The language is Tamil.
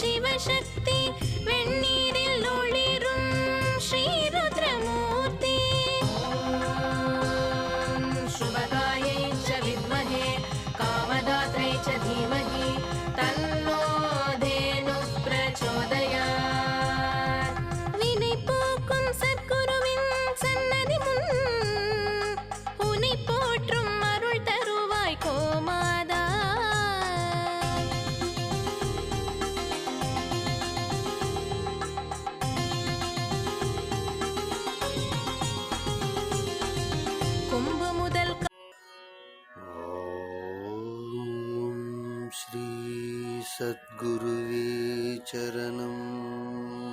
சிவசக்தி श्रीसद्गुरुवे चरणम्